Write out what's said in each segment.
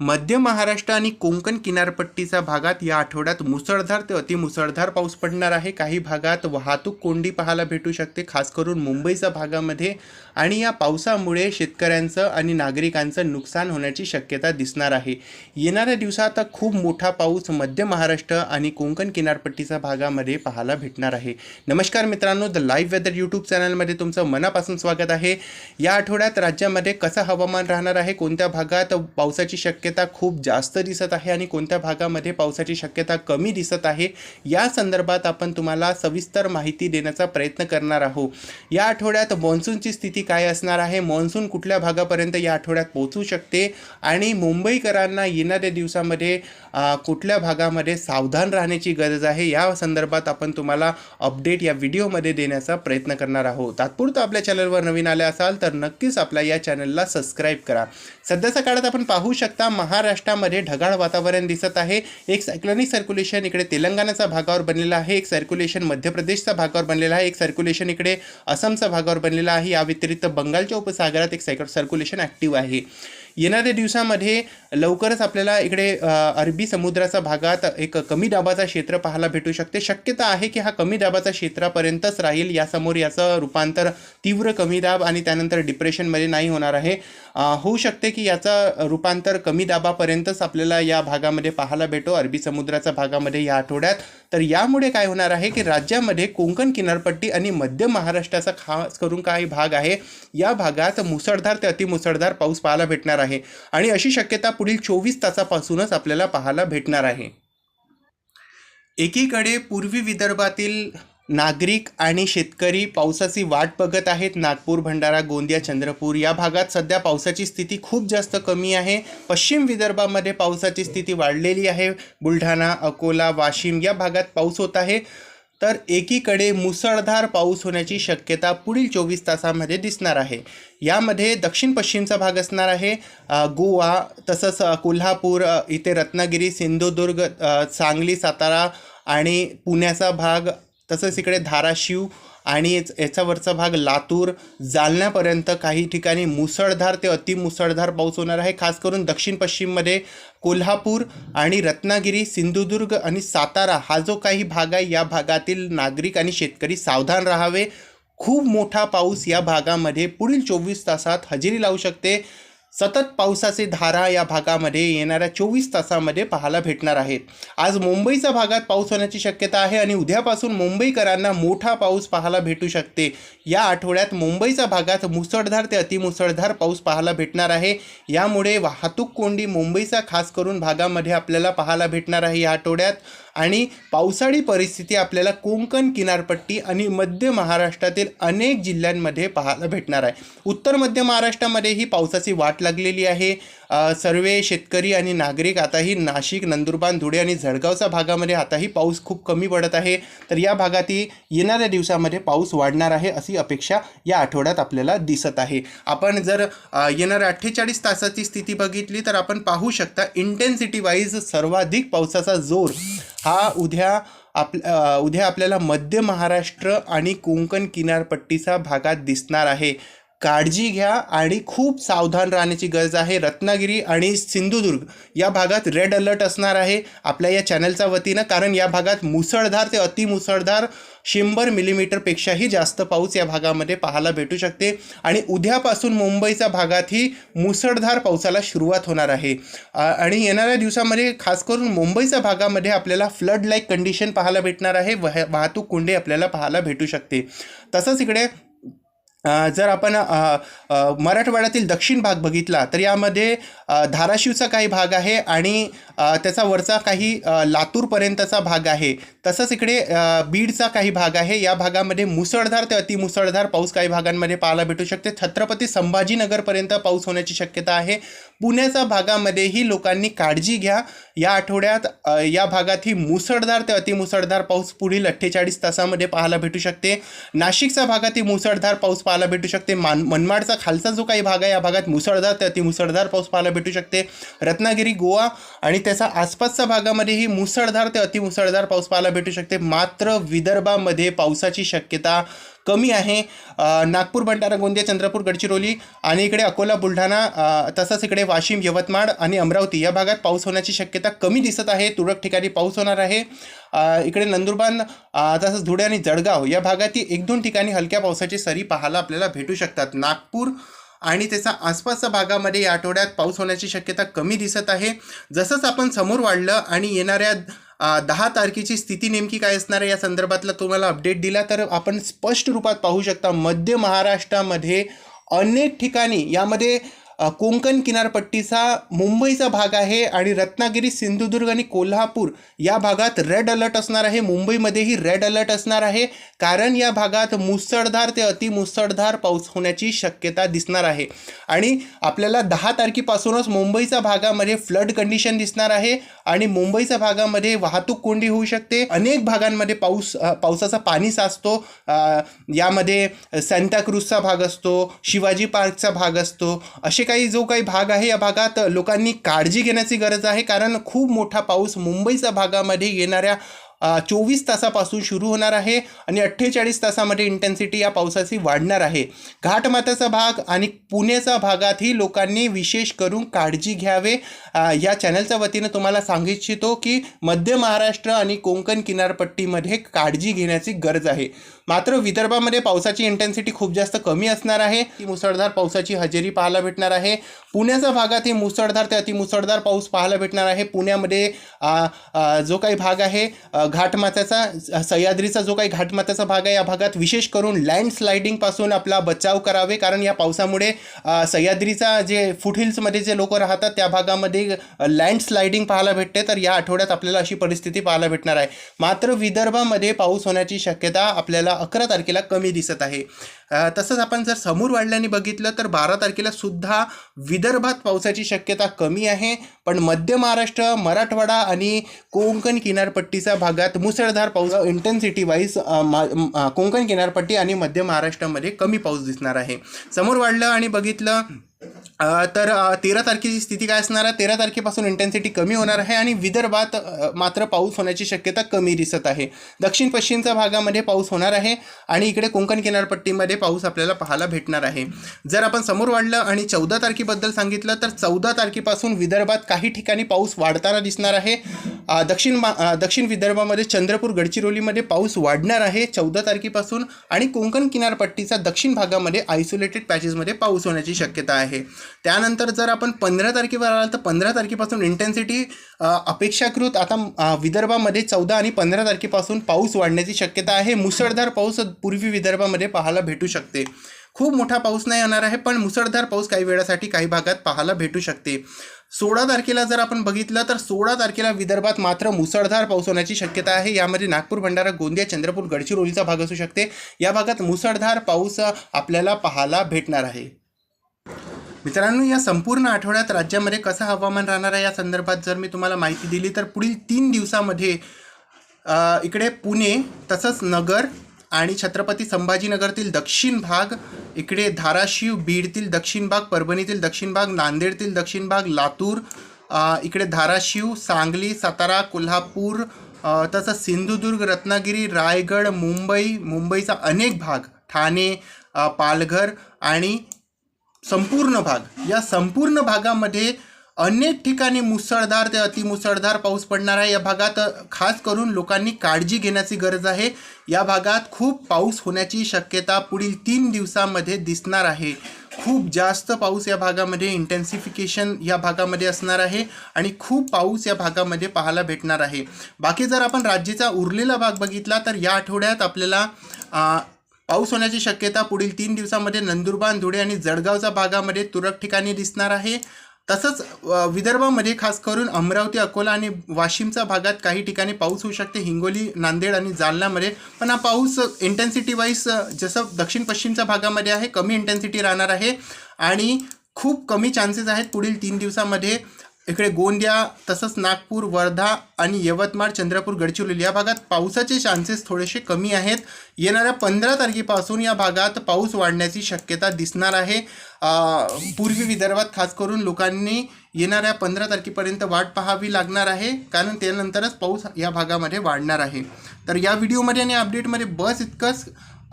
मध्य महाराष्ट्र आणि कोकण किनारपट्टीच्या भागात या आठवड्यात मुसळधार ते अतिमुसळधार पाऊस पडणार आहे. काही भागात वाहतूक कोंडी पाहायला भेटू शकते खास करून मुंबईच्या भागामध्ये. आणि या पावसामुळे शेतकऱ्यांचं आणि नागरिकांचं नुकसान होण्याची शक्यता दिसणार आहे. येणाऱ्या दिवसात खूप मोठा पाऊस मध्य महाराष्ट्र आणि कोकण किनारपट्टीच्या भागामध्ये पाहायला भेटणार आहे. नमस्कार मित्रांनो द लाईव्ह वेदर यूट्यूब चॅनलमध्ये तुमचं मनापासून स्वागत आहे. या आठवड्यात राज्यामध्ये कसं हवामान राहणार आहे? कोणत्या भागात पावसाची शक्यता खूप जास्त दिसत आहे आणि कोणत्या भागामध्ये पावसाची शक्यता कमी दिसत आहे या संदर्भात आपण तुम्हाला सविस्तर माहिती देण्याचा प्रयत्न करणार आहोत. या आठवड्यात मान्सूनची स्थिती काय असणार आहे? मान्सून कुठल्या भागापर्यंत या आठवड्यात पोहोचू शकते? आणि मुंबईकरांना येणाऱ्या दिवसामध्ये कुठल्या भागामध्ये सावधान राहण्याची गरज आहे? या संदर्भात आपण तुम्हाला अपडेट या व्हिडिओमध्ये देण्याचा प्रयत्न करणार आहोत. तात्पुरतं आपल्या चॅनलवर नवीन आले असाल तर नक्कीच आपल्या या चॅनलला सबस्क्राईब करा. सध्याच्या काळात आपण पाहू शकता महाराष्ट्रामध्ये ढगाळ वातावरण दिसत आहे. एक सायक्लोनिक सर्क्युलेशन इकडे तेलंगणाच्या भागावर बनलेला आहे. एक सर्क्युलेशन मध्य प्रदेशच्या भागावर बनलेला आहे. एक सर्क्युलेशन इकडे असमच्या भागावर बनलेला आहे. या व्यतिरिक्त बंगालच्या उपसागरात एक सायक सर्क्युलेशन ॲक्टिव्ह आहे. येणाऱ्या दिवसामध्ये लवकरच आपल्याला इकडे अरबी समुद्राच्या भागात एक कमी दाबाचा क्षेत्र पाहायला भेटू शकते. शक्यता आहे की हा कमी दाबाचा क्षेत्रापर्यंतच राहील यासमोर याचं रूपांतर तीव्र कमी दाब आणि त्यानंतर डिप्रेशनमध्ये नाही होणार आहे. होऊ शकते की याचं रूपांतर कमी दाबापर्यंतच आपल्याला या भागामध्ये पाहायला भेटो. अरबी समुद्राच्या भागामध्ये या आठवड्यात. तर यामुळे काय होणार आहे की राज्यामध्ये कोकण किनारपट्टी आणि मध्य महाराष्ट्राचा खास करून काही भाग आहे. या भागात मुसळधार ते अतिमुसळधार पाऊस पाहायला भेटणार आहे. आणि अशी शक्यता पुढील चोवीस तासापासूनच आपल्याला पाहायला भेटणार आहे. एकीकडे पूर्वी विदर्भातील नागरिक आणि शेतकरी पावसाची वाट बघत आहेत. नागपूर भंडारा गोंदिया चंद्रपूर या भागात सध्या पावसाची स्थिती खूप जास्त कमी आहे. पश्चिम विदर्भामध्ये पावसाची स्थिती वाढलेली आहे. बुलढाणा अकोला वाशिम या भागात पाऊस होत आहे. तर एकीकडे मुसळधार पाऊस होण्याची शक्यता पुढील चोवीस तासामध्ये दिसणार आहे. यामध्ये दक्षिण पश्चिमचा भाग असणार आहे. गोवा तसंच कोल्हापूर इथे रत्नागिरी सिंधुदुर्ग सांगली सातारा आणि पुण्याचा भाग तसंच इकडे धाराशिव आणि याच्यावरचा भाग लातूर जालन्यापर्यंत काही ठिकाणी मुसळधार ते अतिमुसळधार पाऊस होणार आहे. खास करून दक्षिण पश्चिममध्ये कोल्हापूर आणि रत्नागिरी सिंधुदुर्ग आणि सातारा हा जो काही भाग आहे या भागातील नागरिक आणि शेतकरी सावधान राहावे. खूप मोठा पाऊस या भागामध्ये पुढील चोवीस तासात हजेरी लावू शकते. सतत पावसाचे धारा या भागामध्ये येणाऱ्या चोवीस तासामध्ये पाहायला भेटणार आहेत. आज मुंबईच्या भागात पाऊस होण्याची शक्यता आहे आणि उद्यापासून मुंबईकरांना मोठा पाऊस पाहायला भेटू शकते. या आठवड्यात मुंबईच्या भागात मुसळधार ते अतिमुसळधार पाऊस पाहायला भेटणार आहे. यामुळे वाहतूक कोंडी मुंबईचा खास करून भागामध्ये आपल्याला पाहायला भेटणार आहे. या आठवड्यात आणि पावसाळी परिस्थिती आपल्याला कोंकण किनारपट्टी आणि मध्य महाराष्ट्रातील अनेक जिल्ह्यांमध्ये पाहायला भेटणार आहे. उत्तर मध्य महाराष्ट्रामध्ये ही पावसाची वाट लागलेली आहे. सर्वे सर्व शेतकरी आणि नागरिक आताही नाशिक नंदुरबार धुळे आणि जळगावच्या भागामध्ये आताही पाऊस खूप कमी पडत आहे. तर या भागातही येणाऱ्या दिवसामध्ये पाऊस वाढणार आहे अशी अपेक्षा या आठवड्यात आपल्याला दिसत आहे. आपण जर येणाऱ्या अठ्ठेचाळीस तासाची स्थिती बघितली तर आपण पाहू शकता इंटेन्सिटी वाईज सर्वाधिक पावसाचा जोर हा उद्या आप उद्या आपल्याला मध्य महाराष्ट्र आणि कोंकण किनारपट्टीचा भागात दिसणार आहे. काळजी घ्या आणि खूप सावधान राहण्याची गरज आहे. रत्नागिरी आणि सिंधुदुर्ग या भागात रेड अलर्ट असणार आहे आपल्या या चॅनलच्या वतीनं. कारण या भागात मुसळधार ते अतिमुसळधार शंभर मिलीमीटरपेक्षाही जास्त पाऊस या भागामध्ये पाहायला भेटू शकते. आणि उद्यापासून मुंबईच्या भागातही मुसळधार पावसाला सुरुवात होणार आहे. आणि येणाऱ्या दिवसामध्ये खास करून मुंबईच्या भागामध्ये आपल्याला फ्लड लाईक कंडिशन पाहायला भेटणार आहे. वह वाहतूक कुंडे आपल्याला पाहायला भेटू शकते. तसंच इकडे जर आपण मराठवाड्यातील दक्षिण भाग बघितला तर यामध्ये धाराशिवचा काही भाग आहे आणि त्याचा वरचा काही लातूरपर्यंतचा भाग आहे. तसंच इकडे बीडचा काही भाग आहे. या भागामध्ये मुसळधार ते अतिमुसळधार पाऊस काही भागांमध्ये पाहायला भेटू शकते. छत्रपती संभाजीनगरपर्यंत पाऊस होण्याची शक्यता आहे. पुण्याच्या भागामध्येही लोकांनी काळजी घ्या. या आठवड्यात या भागातही मुसळधार ते अतिमुसळधार पाऊस पुढील अठ्ठेचाळीस तासामध्ये पाहायला भेटू शकते. नाशिकच्या भागातही मुसळधार पाऊस पाहायला भेटू शकते. मान मनमाडचा खालचा जो काही भाग आहे या भागात मुसळधार ते अतिमुसळधार पाऊस पाहायला भेटू शकते. रत्नागिरी गोवा आणि त्याचा आसपासच्या भागामध्येही मुसळधार ते अतिमुसळधार पाऊस पाहायला भेटू शकते. मात्र विदर्भामध्ये पावसाची शक्यता कमी आहे. नागपूर भंडारा गोंदिया चंद्रपूर गडचिरोली आणि इकडे अकोला बुलढाणा तसंच इकडे वाशिम यवतमाळ आणि अमरावती या भागात पाऊस होण्याची शक्यता कमी दिसत आहे. तुरळक ठिकाणी पाऊस होणार आहे. इकडे नंदुरबार तसंच धुळे आणि जळगाव या भागातील एक दोन ठिकाणी हलक्या पावसाची सरी पाहायला आपल्याला भेटू शकतात. नागपूर आणि त्याचा आसपासच्या भागामध्ये या आठवड्यात पाऊस होण्याची शक्यता कमी दिसत आहे. जसंच आपण समोर वाढलं आणि येणाऱ्या दहा तारखेची स्थिती नेमकी काय असणार आहे या संदर्भातला तुम्हाला अपडेट दिला तर आपण स्पष्ट रूपात पाहू शकता मध्य महाराष्ट्रामध्ये अनेक ठिकाणी यामध्ये कोंकण किनारपट्टीचा मुंबईचा भाग आहे आणि रत्नागिरी सिंधुदुर्ग आणि कोल्हापूर या भागात रेड अलर्ट असणार आहे. मुंबईमध्येही रेड अलर्ट असणार आहे. कारण या भागात मुसळधार ते अतिमुसळधार पाऊस होण्याची शक्यता दिसणार आहे. आणि आपल्याला दहा तारखेपासूनच मुंबईच्या भागामध्ये फ्लड कंडिशन दिसणार आहे आणि मुंबईच्या भागामध्ये वाहतूक कोंडी होऊ शकते. अनेक भागांमध्ये पाऊस पावसाचा पाणी साचतो. यामध्ये सॅन्टाक्रूजचा भाग असतो शिवाजी पार्कचा भाग असतो. असे काही जो काही भाग आहे या भागात लोकांनी काळजी घेण्याची गरज आहे. कारण खूप मोठा पाऊस मुंबईच्या भागामध्ये येणाऱ्या चोवीस तासापासून सुरू होणार आहे आणि अठ्ठेचाळीस तासामध्ये इंटेन्सिटी या पावसाची वाढणार आहे. घाटमाथ्याचा भाग आणि पुण्याच्या भागातही लोकांनी विशेष करून काळजी घ्यावे. या चॅनलच्या वतीनं तुम्हाला सांगू इच्छितो की मध्य महाराष्ट्र आणि कोंकण किनारपट्टीमध्ये काळजी घेण्याची गरज आहे. मात्र विदर्भामध्ये पावसाची इंटेन्सिटी खूप जास्त कमी असणार आहे. ती मुसळधार पावसाची हजेरी पाहायला भेटणार आहे. पुण्याच्या भागात ही मुसळधार ते अतिमुसळधार पाऊस पाहायला भेटणार आहे. पुण्यामध्ये जो काही भाग आहे घाटमाथ्याचा सह्याद्रीचा जो काही घाटमाथ्याचा भाग आहे या भागात विशेष करून लँडस्लायडिंगपासून आपला बचाव करावे. कारण या पावसामुळे सह्याद्रीचा जे फुटहिल्समध्ये जे लोक राहतात त्या भागामध्ये लँडस्लायडिंग पाहायला भेटते तर या आठवड्यात आपल्याला अशी परिस्थिती पाहायला भेटणार आहे. मात्र विदर्भामध्ये पाऊस होण्याची शक्यता आपल्याला अकरा तारखेला कमी दिसत आहे. तसंच आपण जर समोर वाढल्याने बघितलं तर बारा तारखेला सुद्धा विदर्भात पावसाची शक्यता कमी आहे. पण मध्य महाराष्ट्र मराठवाडा आणि कोंकण किनारपट्टीच्या भागात मुसळधार पाऊस इंटेन्सिटी वाईज कोंकण किनारपट्टी आणि मध्य महाराष्ट्रामध्ये कमी पाऊस दिसणार आहे. समोर वाढलं आणि बघितलं तर तेरा तारखेची स्थिती काय असणार आहे? तेरा तारखेपासून इंटेन्सिटी कमी होणार आहे आणि विदर्भात मात्र पाऊस होण्याची शक्यता कमी दिसत आहे. दक्षिण पश्चिमच्या भागामध्ये पाऊस होणार आहे आणि इकडे कोकण किनारपट्टीमध्ये पाऊस आपल्याला पाहायला भेटणार आहे. जर आपण समोर वाढलं आणि चौदा तारखेबद्दल सांगितलं तर चौदा तारखेपासून विदर्भात काही ठिकाणी पाऊस वाढताना दिसणार आहे. दक्षिण मा- दक्षिण विदर्भामध्ये चंद्रपूर गडचिरोलीमध्ये पाऊस वाढणार आहे चौदा तारखेपासून आणि कोकण किनारपट्टीचा दक्षिण भागामध्ये आयसोलेटेड पॅचेसमध्ये पाऊस होण्याची शक्यता आहे. त्यानंतर जर आपण पंधरा तारखेवर आला तर पंधरा तारखेपासून इंटेन्सिटी अपेक्षाकृत आता विदर्भामध्ये चौदा आणि पंधरा तारखेपासून पाऊस वाढण्याची शक्यता आहे. मुसळधार पाऊस पूर्वी विदर्भामध्ये पाहायला भेटू शकते. खूप मोठा पाऊस नाही येणार आहे पण मुसळधार पाऊस काही वेळासाठी काही भागात पाहायला भेटू शकते. सोळा तारखेला जर आपण बघितलं तर सोळा तारखेला विदर्भात मात्र मुसळधार पाऊस होण्याची शक्यता आहे. यामध्ये नागपूर भंडारा गोंदिया चंद्रपूर गडचिरोलीचा भाग असू शकते. या भागात मुसळधार पाऊस आपल्याला पाहायला भेटणार आहे. मित्रांनो या संपूर्ण आठवड्यात राज्यामध्ये कसं हवामान राहणार आहे या संदर्भात जर मी तुम्हाला माहिती दिली तर पुढील तीन दिवसामध्ये इकडे पुणे तसंच नगर आणि छत्रपती संभाजीनगरतील दक्षिण भाग इकडे धाराशिव बीडतील दक्षिण भाग परभणीतील दक्षिण भाग नांदेडतील दक्षिण भाग लातूर इकडे धाराशिव सांगली सातारा कोल्हापूर तसंच सिंधुदुर्ग रत्नागिरी रायगड मुंबई मुंबईचा अनेक भाग ठाणे पालघर आणि संपूर्ण भाग. या संपूर्ण भागामध्ये अनेक ठिकाणी मुसळधार ते अतिमुसळधार पाऊस पडणार आहे. या भागात खास करून लोकांनी काळजी घेण्याची गरज आहे. या भागात खूप पाऊस होण्याची शक्यता पुढील तीन दिवसामध्ये दिसणार आहे. खूप जास्त पाऊस या भागामध्ये इंटेन्सिफिकेशन या भागामध्ये असणार आहे आणि खूप पाऊस या भागामध्ये पाहायला भेटणार आहे. बाकी जर आपण राज्याचा उरलेला भाग बघितला तर या आठवड्यात आपल्याला पाऊस होण्याची शक्यता पुढील तीन दिवसामध्ये नंदुरबार धुळे आणि जळगावच्या भागामध्ये तुरळक ठिकाणी दिसणार आहे. तसंच विदर्भामध्ये खास करून अमरावती अकोला आणि वाशिमच्या भागात काही ठिकाणी पाऊस होऊ शकते. हिंगोली नांदेड आणि जालनामध्ये. पण हा पाऊस इंटेन्सिटी वाईज जसं दक्षिण पश्चिमच्या भागामध्ये आहे कमी इंटेन्सिटी राहणार आहे. आणि खूप कमी चान्सेस आहेत पुढील तीन दिवसामध्ये. इकडे गोंदिया तसंच नागपूर वर्धा आणि यवतमाळ चंद्रपूर गडचिरोली या भागात पावसाचे चान्सेस थोडेसे कमी आहेत. येणाऱ्या पंधरा तारखेपासून या भागात पाऊस वाढण्याची शक्यता दिसणार आहे. पूर्वी विदर्भात खास करून लोकांनी येणाऱ्या पंधरा तारखेपर्यंत वाट पाहावी लागणार आहे. कारण त्यानंतरच पाऊस या भागामध्ये वाढणार आहे. तर या व्हिडिओमध्ये आणि अपडेटमध्ये बस इतकंच.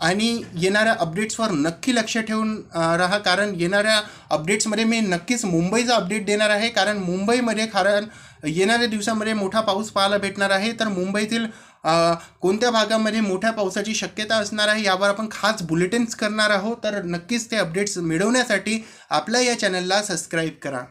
आणि येणाऱ्या अपडेट्सवर नक्की लक्ष ठेवून राहा. कारण येणाऱ्या अपडेट्समध्ये मी नक्कीच मुंबईचा अपडेट देणार आहे. कारण मुंबईमध्ये कारण येणाऱ्या दिवसामध्ये मोठा पाऊस पाहायला भेटणार आहे. तर मुंबईतील कोणत्या भागामध्ये मोठ्या पावसाची शक्यता असणार आहे यावर आपण खास बुलेटिन्स करणार आहोत. तर नक्कीच ते अपडेट्स मिळवण्यासाठी आपल्या या चॅनलला सबस्क्राईब करा.